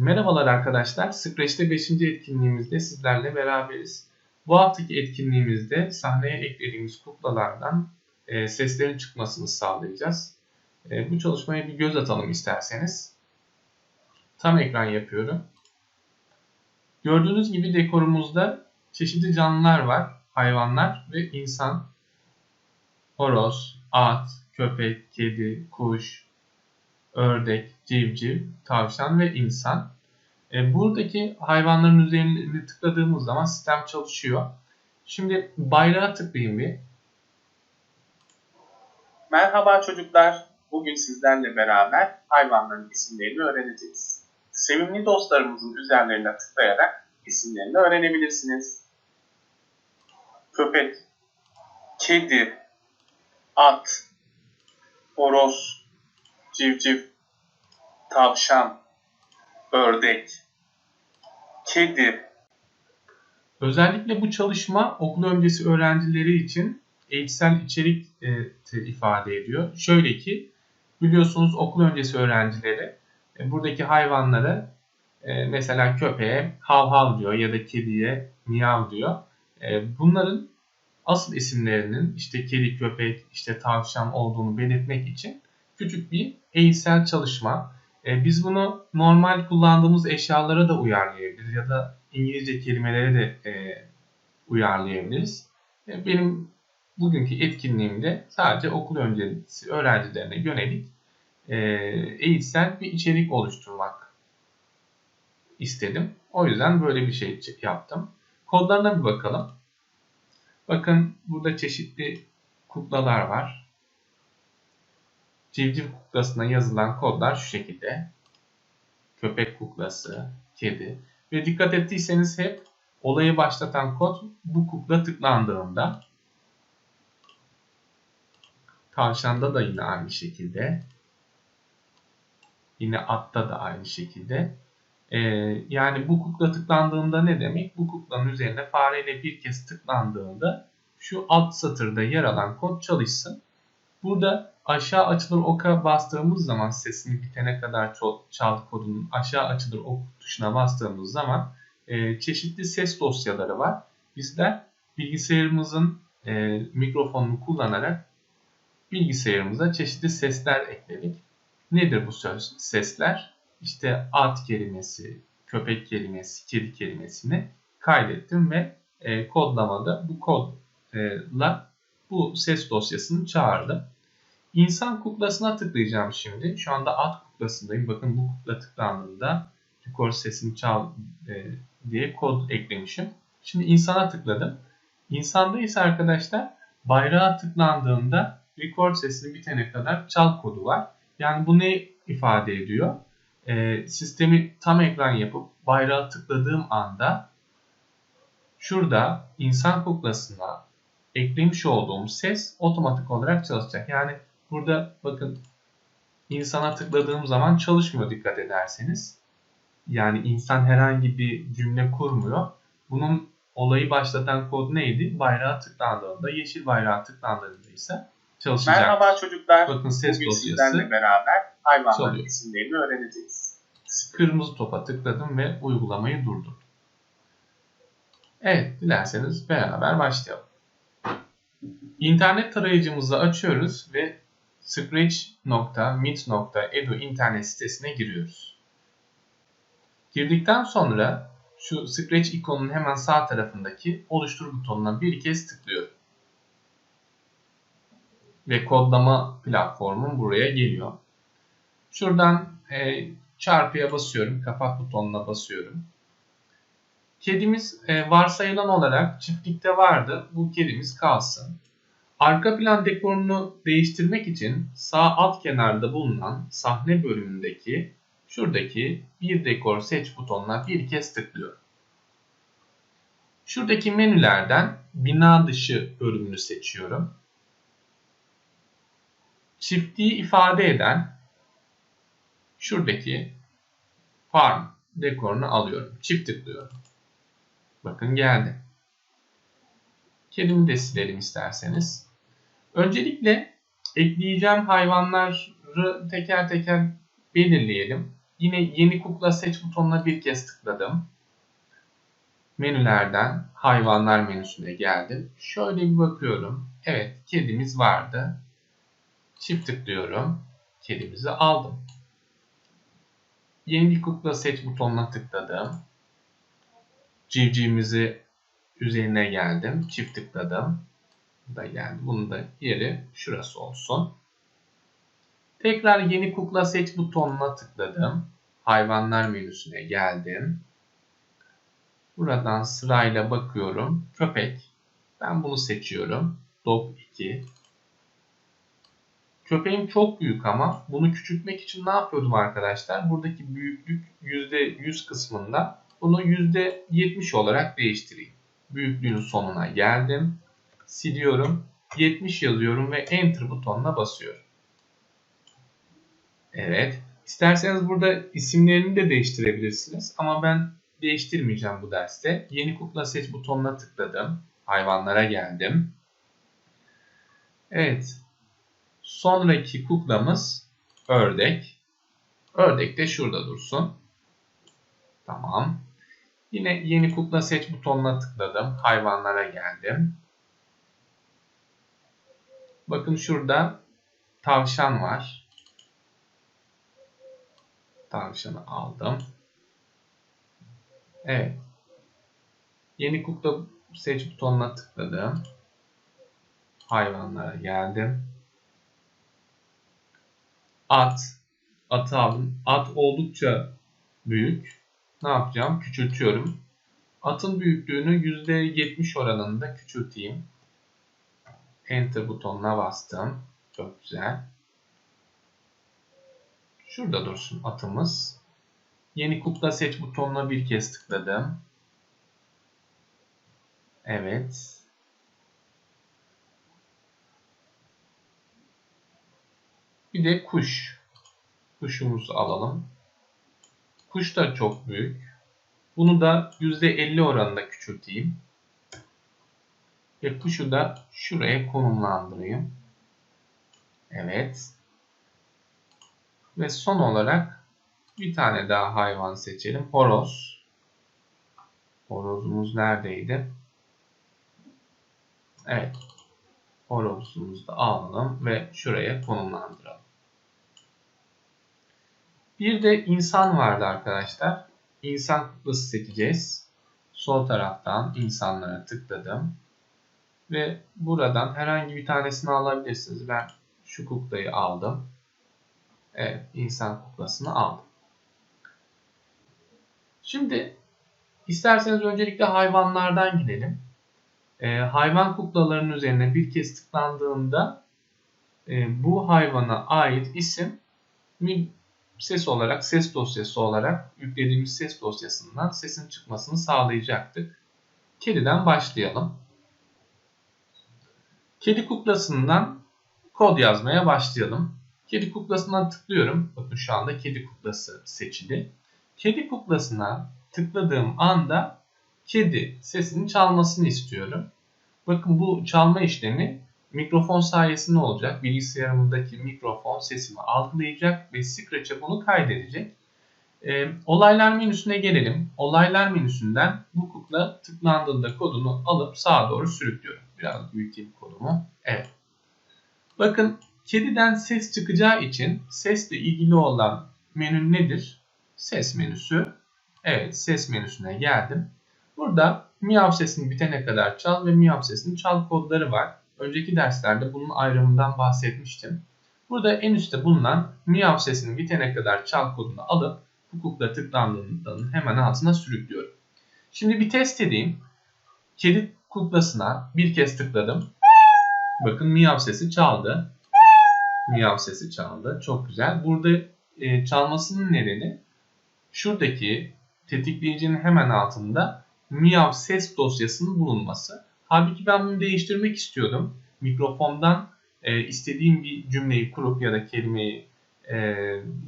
Merhabalar arkadaşlar. Scratch'te 5. etkinliğimizde sizlerle beraberiz. Bu haftaki etkinliğimizde sahneye eklediğimiz kuklalardan e, seslerin çıkmasını sağlayacağız. E, bu çalışmaya bir göz atalım isterseniz. Tam ekran yapıyorum. Gördüğünüz gibi dekorumuzda çeşitli canlılar var. Hayvanlar ve insan. Horoz, at, köpek, kedi, kuş, ördek, civciv, tavşan ve insan. E, buradaki hayvanların üzerine tıkladığımız zaman sistem çalışıyor. Şimdi bayrağa tıklayayım bir. Merhaba çocuklar. Bugün sizlerle beraber hayvanların isimlerini öğreneceğiz. Sevimli dostlarımızın üzerlerine tıklayarak isimlerini öğrenebilirsiniz. Köpek, kedi, at, horoz, civciv, tavşan, ördek, kedi, Özellikle bu çalışma okul öncesi öğrencileri için eğitsel içerik e, ifade ediyor. Şöyle ki biliyorsunuz okul öncesi öğrencileri e, buradaki hayvanlara e, mesela köpeğe hav hav diyor ya da kediye miyav diyor. E, bunların asıl isimlerinin işte kedi, köpek, işte tavşan olduğunu belirtmek için küçük bir eğitsel çalışma. E, biz bunu normal kullandığımız eşyalara da uyarlayabiliriz ya da İngilizce kelimelere de e, uyarlayabiliriz. E, benim bugünkü etkinliğimde sadece okul öncesi öğrencilerine yönelik e, eğitsel bir içerik oluşturmak istedim. O yüzden böyle bir şey yaptım. Kodlarına bir bakalım. Bakın burada çeşitli kuklalar var. Civciv kuklasına yazılan kodlar şu şekilde. Köpek kuklası, kedi. Ve dikkat ettiyseniz hep olayı başlatan kod bu kukla tıklandığında. Tavşanda da yine aynı şekilde. Yine atta da aynı şekilde. Ee, yani bu kukla tıklandığında ne demek? Bu kuklanın üzerine fareyle bir kez tıklandığında şu alt satırda yer alan kod çalışsın. Burada aşağı açılır oka bastığımız zaman sesini bitene kadar çal kodunun aşağı açılır ok tuşuna bastığımız zaman e, çeşitli ses dosyaları var. Bizler bilgisayarımızın e, mikrofonunu kullanarak bilgisayarımıza çeşitli sesler ekledik. Nedir bu söz, sesler? İşte at kelimesi, köpek kelimesi, kedi kelimesini kaydettim ve e, kodlamada bu kodla bu ses dosyasını çağırdım. İnsan kuklasına tıklayacağım şimdi. Şu anda at kuklasındayım. Bakın bu kukla tıklandığında record sesini çal e, diye kod eklemişim. Şimdi insana tıkladım. İnsanda ise arkadaşlar bayrağa tıklandığında record sesini bitene kadar çal kodu var. Yani bu ne ifade ediyor? E, sistemi tam ekran yapıp bayrağı tıkladığım anda şurada insan kuklasına eklemiş olduğum ses otomatik olarak çalışacak. Yani burada bakın insana tıkladığım zaman çalışmıyor dikkat ederseniz. Yani insan herhangi bir cümle kurmuyor. Bunun olayı başlatan kod neydi? Bayrağa tıklandığında, yeşil bayrağa tıklandığında ise çalışacak. Merhaba çocuklar. Bakın ses Bugün dosyası beraber hayvanların isimlerini öğreneceğiz. Kırmızı topa tıkladım ve uygulamayı durdurdum. Evet, dilerseniz beraber başlayalım. İnternet tarayıcımızı açıyoruz ve scratch.mit.edu internet sitesine giriyoruz. Girdikten sonra şu Scratch ikonunun hemen sağ tarafındaki oluştur butonuna bir kez tıklıyorum. Ve kodlama platformum buraya geliyor. Şuradan e, çarpıya basıyorum, kapat butonuna basıyorum. Kedimiz e, varsayılan olarak çiftlikte vardı. Bu kedimiz kalsın. Arka plan dekorunu değiştirmek için sağ alt kenarda bulunan sahne bölümündeki şuradaki bir dekor seç butonuna bir kez tıklıyorum. Şuradaki menülerden bina dışı bölümünü seçiyorum. Çiftliği ifade eden şuradaki farm dekorunu alıyorum. Çift tıklıyorum. Bakın geldi. Kedimi de silelim isterseniz. Öncelikle ekleyeceğim hayvanları teker teker belirleyelim. Yine yeni kukla seç butonuna bir kez tıkladım. Menülerden hayvanlar menüsüne geldim. Şöyle bir bakıyorum. Evet kedimiz vardı. Çift tıklıyorum. Kedimizi aldım. Yeni bir kukla seç butonuna tıkladım. Civcivimizi üzerine geldim. Çift tıkladım. Da geldi. Bunun da yeri şurası olsun. Tekrar yeni kukla seç butonuna tıkladım. Hayvanlar menüsüne geldim. Buradan sırayla bakıyorum. Köpek. Ben bunu seçiyorum. Dog 2. Köpeğim çok büyük ama bunu küçültmek için ne yapıyordum arkadaşlar? Buradaki büyüklük %100 kısmında bunu %70 olarak değiştireyim. Büyüklüğün sonuna geldim. Siliyorum. 70 yazıyorum ve Enter butonuna basıyorum. Evet. İsterseniz burada isimlerini de değiştirebilirsiniz. Ama ben değiştirmeyeceğim bu derste. Yeni kukla seç butonuna tıkladım. Hayvanlara geldim. Evet. Sonraki kuklamız ördek. Ördek de şurada dursun. Tamam. Yine yeni kukla seç butonuna tıkladım. Hayvanlara geldim. Bakın şurada tavşan var. Tavşanı aldım. Evet. Yeni kukla seç butonuna tıkladım. Hayvanlara geldim. At. Atı aldım. At oldukça büyük. Ne yapacağım? Küçültüyorum. Atın büyüklüğünü %70 oranında küçülteyim. Enter butonuna bastım. Çok güzel. Şurada dursun atımız. Yeni kukla seç butonuna bir kez tıkladım. Evet. Bir de kuş. Kuşumuzu alalım. Kuş da çok büyük. Bunu da %50 oranında küçülteyim. Ve kuşu da şuraya konumlandırayım. Evet. Ve son olarak bir tane daha hayvan seçelim. Horoz. Horozumuz neredeydi? Evet. Horozumuzu da alalım ve şuraya konumlandıralım. Bir de insan vardı arkadaşlar. İnsan kuklası seçeceğiz. Sol taraftan insanlara tıkladım. Ve buradan herhangi bir tanesini alabilirsiniz. Ben şu kuklayı aldım. Evet, insan kuklasını aldım. Şimdi isterseniz öncelikle hayvanlardan gidelim. Ee, hayvan kuklalarının üzerine bir kez tıklandığında e, bu hayvana ait isim ses olarak, ses dosyası olarak yüklediğimiz ses dosyasından sesin çıkmasını sağlayacaktık. Kediden başlayalım. Kedi kuklasından kod yazmaya başlayalım. Kedi kuklasına tıklıyorum. Bakın şu anda kedi kuklası seçili. Kedi kuklasına tıkladığım anda kedi sesinin çalmasını istiyorum. Bakın bu çalma işlemi mikrofon sayesinde olacak. Bilgisayarımdaki mikrofon sesimi algılayacak ve Scratch'e bunu kaydedecek. E, olaylar menüsüne gelelim. Olaylar menüsünden bu kukla tıklandığında kodunu alıp sağa doğru sürüklüyorum. Biraz büyüteyim kodumu. Evet. Bakın kediden ses çıkacağı için sesle ilgili olan menü nedir? Ses menüsü. Evet ses menüsüne geldim. Burada miyav sesini bitene kadar çal ve miyav sesini çal kodları var. Önceki derslerde bunun ayrımından bahsetmiştim. Burada en üstte bulunan miyav sesini bitene kadar çal kodunu alıp hukukla tıklandığından hemen altına sürüklüyorum. Şimdi bir test edeyim. Kedi kuklasına bir kez tıkladım. Bakın miyav sesi çaldı. Miyav sesi çaldı. Çok güzel. Burada e, çalmasının nedeni şuradaki tetikleyicinin hemen altında miyav ses dosyasının bulunması. Halbuki ben bunu değiştirmek istiyordum. Mikrofondan e, istediğim bir cümleyi kurup ya da kelimeyi e,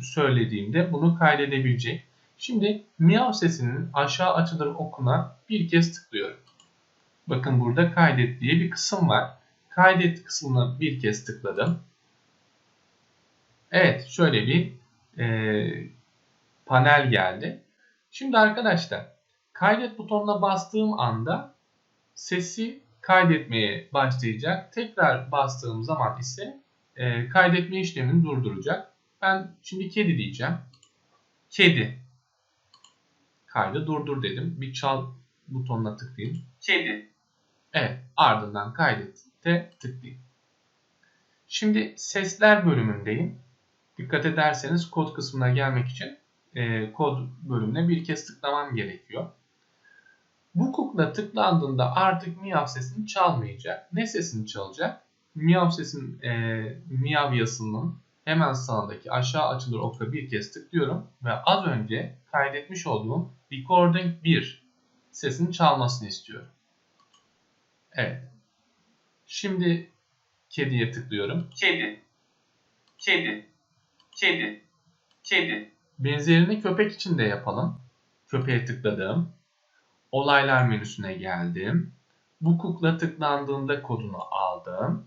söylediğimde bunu kaydedebilecek. Şimdi miyav sesinin aşağı açılır okuna bir kez tıklıyorum. Bakın burada kaydet diye bir kısım var. Kaydet kısmına bir kez tıkladım. Evet şöyle bir e, panel geldi. Şimdi arkadaşlar kaydet butonuna bastığım anda sesi kaydetmeye başlayacak. Tekrar bastığım zaman ise e, kaydetme işlemini durduracak. Ben şimdi kedi diyeceğim. Kedi. Kaydı durdur dedim. Bir çal butonuna tıklayayım. Kedi. Evet ardından kaydette tıklayayım. Şimdi sesler bölümündeyim. Dikkat ederseniz kod kısmına gelmek için e, kod bölümüne bir kez tıklamam gerekiyor. Bu kukla tıklandığında artık miyav sesini çalmayacak. Ne sesini çalacak? Miyav sesin e, miyav yasının hemen sağındaki aşağı açılır oka bir kez tıklıyorum ve az önce kaydetmiş olduğum recording 1 sesini çalmasını istiyorum. Evet. Şimdi kediye tıklıyorum. Kedi. Kedi. Kedi. Kedi. Benzerini köpek için de yapalım. Köpeğe tıkladım. Olaylar menüsüne geldim. Bu kukla tıklandığında kodunu aldım.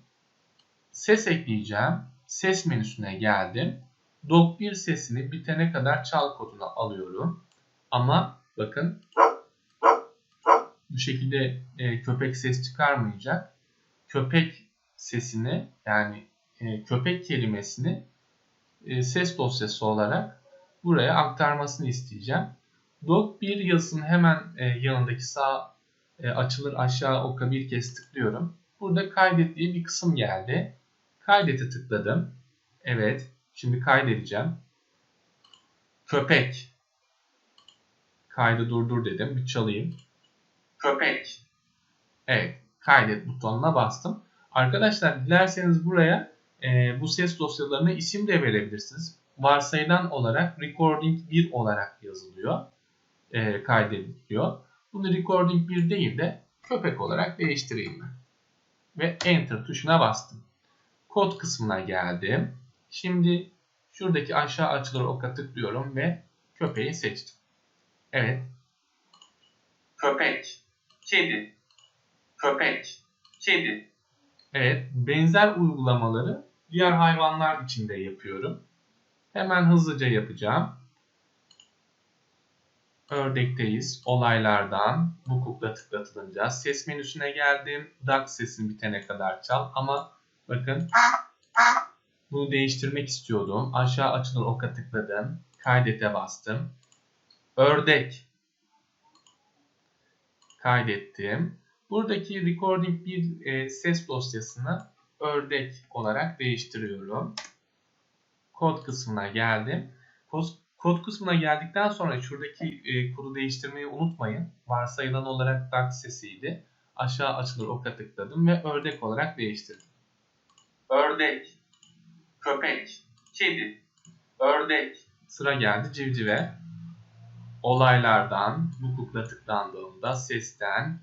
Ses ekleyeceğim. Ses menüsüne geldim. Dog 1 sesini bitene kadar çal kodunu alıyorum. Ama bakın bu şekilde e, köpek ses çıkarmayacak. Köpek sesini yani e, köpek kelimesini e, ses dosyası olarak buraya aktarmasını isteyeceğim. Dog 1 yazısının hemen e, yanındaki sağ e, açılır aşağı oka bir kez tıklıyorum. Burada kaydet diye bir kısım geldi. Kaydete tıkladım. Evet. Şimdi kaydedeceğim. Köpek. Kaydı durdur dedim. Bir çalayım. Köpek. Evet. Kaydet butonuna bastım. Arkadaşlar dilerseniz buraya e, bu ses dosyalarına isim de verebilirsiniz. Varsayılan olarak recording 1 olarak yazılıyor. E, kaydediliyor. Bunu recording 1 değil de köpek olarak değiştireyim ben. Ve enter tuşuna bastım. Kod kısmına geldim. Şimdi şuradaki aşağı açılır oka tıklıyorum ve köpeği seçtim. Evet. Köpek. Kedi. Köpek. Kedi. Evet. Benzer uygulamaları diğer hayvanlar için de yapıyorum. Hemen hızlıca yapacağım. Ördekteyiz. Olaylardan bu kukla tıklatılınca ses menüsüne geldim. DAX sesini bitene kadar çal ama bakın bunu değiştirmek istiyordum. Aşağı açılır oka tıkladım. Kaydete bastım. Ördek kaydettim. Buradaki recording bir e, ses dosyasını ördek olarak değiştiriyorum. Kod kısmına geldim. Kod, kod kısmına geldikten sonra şuradaki e, kodu değiştirmeyi unutmayın. Varsayılan olarak DAX sesiydi. Aşağı açılır oka tıkladım ve ördek olarak değiştirdim. Ördek. Köpek. Kedi. Ördek. Sıra geldi civcive. Olaylardan bu kukla tıklandığında sesten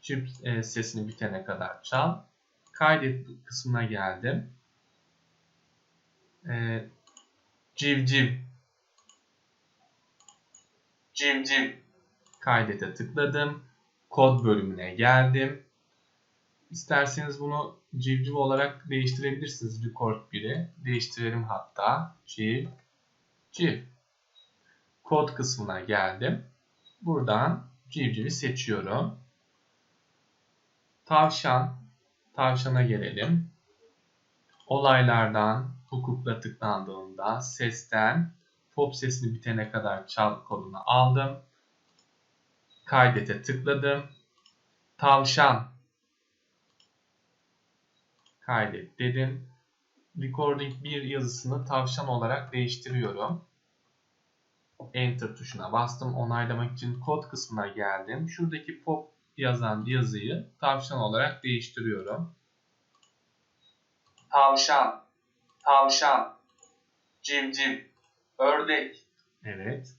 çift e, sesini bitene kadar çal. Kaydet kısmına geldim. E, civciv Civciv. kaydete tıkladım. Kod bölümüne geldim. İsterseniz bunu civciv olarak değiştirebilirsiniz. Record 1'i. Değiştirelim hatta. Civ. Civ. Kod kısmına geldim. Buradan civcivi seçiyorum. Tavşan. Tavşana gelelim. Olaylardan hukukla tıklandığında sesten pop sesini bitene kadar çal kodunu aldım. Kaydete tıkladım. Tavşan. Kaydet dedim. Recording 1 yazısını tavşan olarak değiştiriyorum. Enter tuşuna bastım. Onaylamak için kod kısmına geldim. Şuradaki pop yazan yazıyı tavşan olarak değiştiriyorum. Tavşan. Tavşan. Civciv. Ördek. Evet.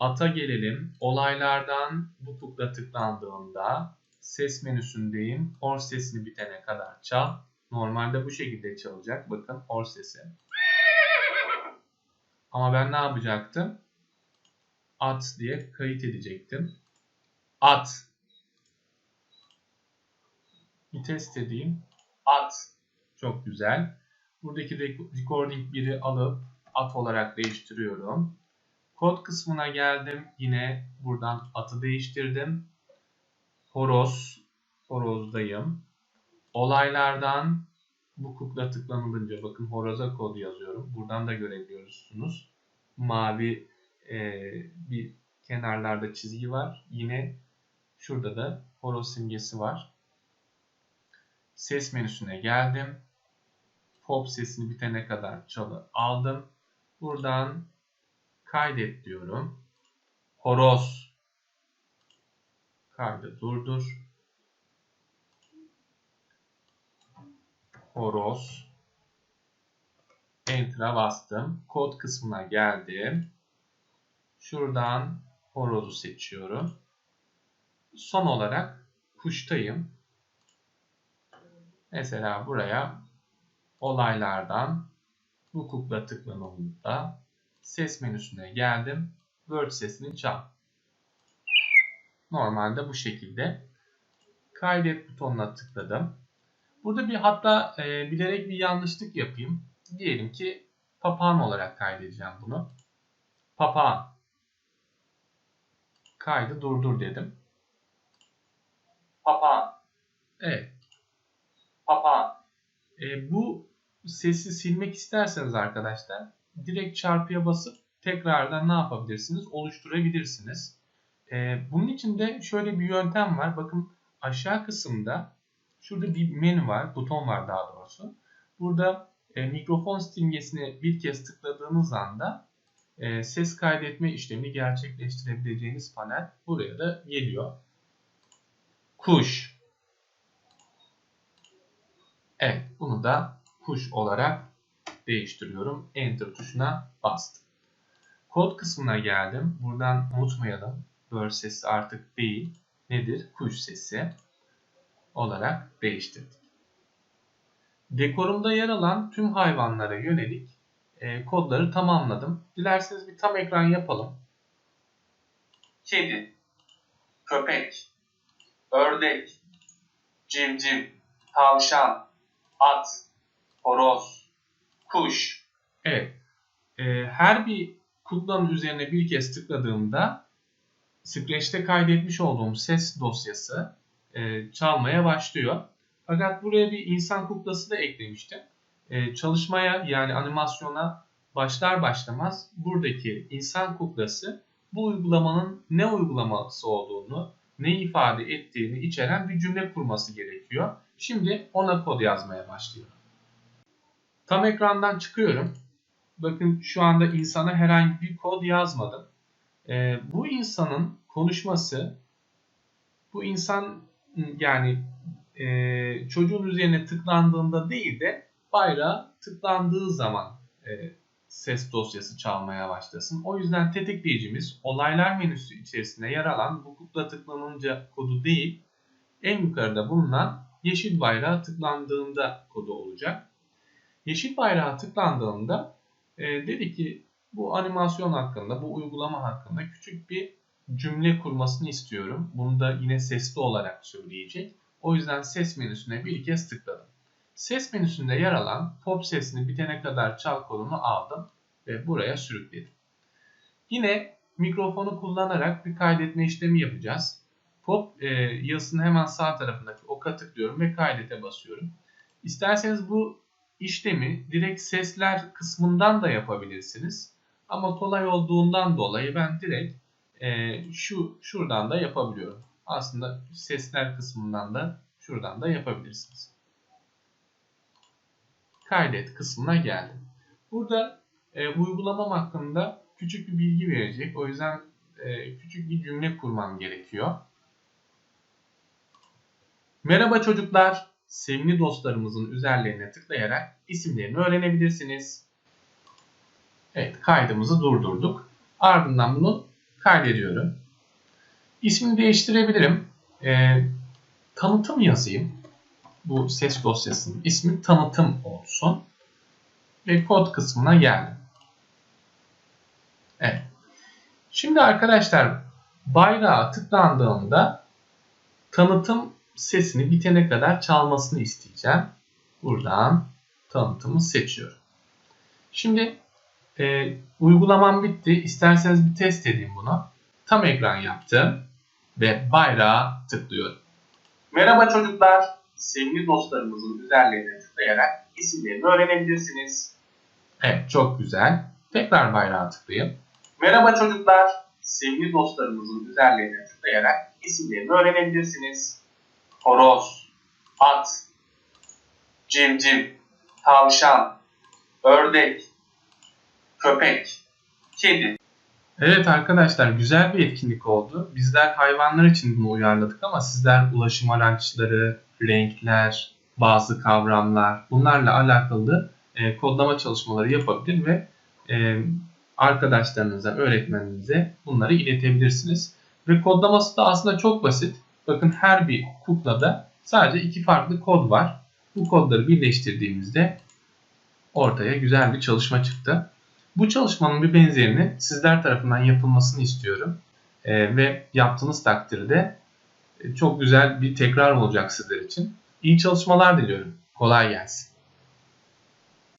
Ata gelelim. Olaylardan bu kukla tıklandığında ses menüsündeyim. Hor sesini bitene kadar çal. Normalde bu şekilde çalacak. Bakın hor sesi. Ama ben ne yapacaktım? At diye kayıt edecektim. At. Bir test. At. Çok güzel. Buradaki recording 1'i alıp at olarak değiştiriyorum. Kod kısmına geldim. Yine buradan atı değiştirdim. Horoz. Horozdayım. Olaylardan bu kukla tıklanılınca bakın horoza kod yazıyorum. Buradan da görebiliyorsunuz. Mavi e, bir kenarlarda çizgi var. Yine şurada da horoz simgesi var. Ses menüsüne geldim. Pop sesini bitene kadar çalı aldım. Buradan kaydet diyorum. Horoz kaydı durdur. Horoz Enter'a bastım. Kod kısmına geldim. Şuradan horozu seçiyorum. Son olarak kuştayım. Mesela buraya olaylardan bu kukla tıklanımında ses menüsüne geldim. Word sesini çal. Normalde bu şekilde. Kaydet butonuna tıkladım. Burada bir hatta e, bilerek bir yanlışlık yapayım. Diyelim ki papağan olarak kaydedeceğim bunu. Papağan. Kaydı durdur dedim. papağan, Evet. papağan, E, bu sesi silmek isterseniz arkadaşlar direkt çarpıya basıp tekrardan ne yapabilirsiniz? Oluşturabilirsiniz. E, bunun için de şöyle bir yöntem var. Bakın aşağı kısımda şurada bir menü var, buton var daha doğrusu. Burada e, mikrofon simgesini bir kez tıkladığınız anda e, ses kaydetme işlemini gerçekleştirebileceğiniz panel buraya da geliyor. Kuş. Evet, bunu da kuş olarak değiştiriyorum. Enter tuşuna bastım. Kod kısmına geldim. Buradan unutmayalım. Bird sesi artık değil. Nedir? Kuş sesi olarak değiştirdik. Dekorumda yer alan tüm hayvanlara yönelik e, kodları tamamladım. Dilerseniz bir tam ekran yapalım. kedi, köpek, ördek, civciv, tavşan, at, horoz, kuş, Evet. e, her bir kuklanın üzerine bir kez tıkladığımda Scratch'te kaydetmiş olduğum ses dosyası e, çalmaya başlıyor. Fakat buraya bir insan kuklası da eklemiştim. E, çalışmaya yani animasyona başlar başlamaz buradaki insan kuklası bu uygulamanın ne uygulaması olduğunu, ne ifade ettiğini içeren bir cümle kurması gerekiyor. Şimdi ona kod yazmaya başlıyorum. Tam ekrandan çıkıyorum. Bakın şu anda insana herhangi bir kod yazmadım. Ee, bu insanın konuşması, bu insan yani e, çocuğun üzerine tıklandığında değil de bayrağı tıklandığı zaman e, ses dosyası çalmaya başlasın. O yüzden tetikleyicimiz olaylar menüsü içerisinde yer alan bu kukla tıklanınca kodu değil, en yukarıda bulunan yeşil bayrağı tıklandığında kodu olacak. Yeşil bayrağı tıklandığında e, dedi ki bu animasyon hakkında, bu uygulama hakkında küçük bir cümle kurmasını istiyorum. Bunu da yine sesli olarak söyleyecek. O yüzden ses menüsüne bir kez tıkladım. Ses menüsünde yer alan pop sesini bitene kadar çal kodunu aldım ve buraya sürükledim. Yine mikrofonu kullanarak bir kaydetme işlemi yapacağız. Pop e, yazısının hemen sağ tarafındaki oka tıklıyorum ve kaydete basıyorum. İsterseniz bu işlemi direkt sesler kısmından da yapabilirsiniz. Ama kolay olduğundan dolayı ben direkt e, şu şuradan da yapabiliyorum. Aslında sesler kısmından da şuradan da yapabilirsiniz. Kaydet kısmına geldim. Burada e, uygulamam hakkında küçük bir bilgi verecek. O yüzden e, küçük bir cümle kurmam gerekiyor. Merhaba çocuklar. Sevimli dostlarımızın üzerlerine tıklayarak isimlerini öğrenebilirsiniz. Evet kaydımızı durdurduk. Ardından bunu kaydediyorum. İsmini değiştirebilirim. E, tanıtım yazayım. Bu ses dosyasının ismi tanıtım olsun. Ve kod kısmına geldim. Evet. Şimdi arkadaşlar bayrağa tıklandığımda tanıtım sesini bitene kadar çalmasını isteyeceğim. Buradan tanıtımı seçiyorum. Şimdi e, uygulamam bitti. İsterseniz bir test edeyim bunu. Tam ekran yaptım ve bayrağı tıklıyorum. Merhaba çocuklar. Sevgili dostlarımızın üzerlerine tıklayarak isimlerini öğrenebilirsiniz. Evet çok güzel. Tekrar bayrağı tıklayayım. Merhaba çocuklar. Sevgili dostlarımızın üzerlerine tıklayarak isimlerini öğrenebilirsiniz. Horoz, at, civciv, tavşan, ördek, köpek, kedi. Evet arkadaşlar güzel bir etkinlik oldu. Bizler hayvanlar için bunu uyarladık ama sizler ulaşım araçları, renkler, bazı kavramlar bunlarla alakalı e, kodlama çalışmaları yapabilir ve e, arkadaşlarınıza, öğretmeninize bunları iletebilirsiniz. Ve kodlaması da aslında çok basit. Bakın her bir kuklada sadece iki farklı kod var. Bu kodları birleştirdiğimizde ortaya güzel bir çalışma çıktı. Bu çalışmanın bir benzerini sizler tarafından yapılmasını istiyorum. Ee, ve yaptığınız takdirde e, çok güzel bir tekrar olacak sizler için. İyi çalışmalar diliyorum. Kolay gelsin.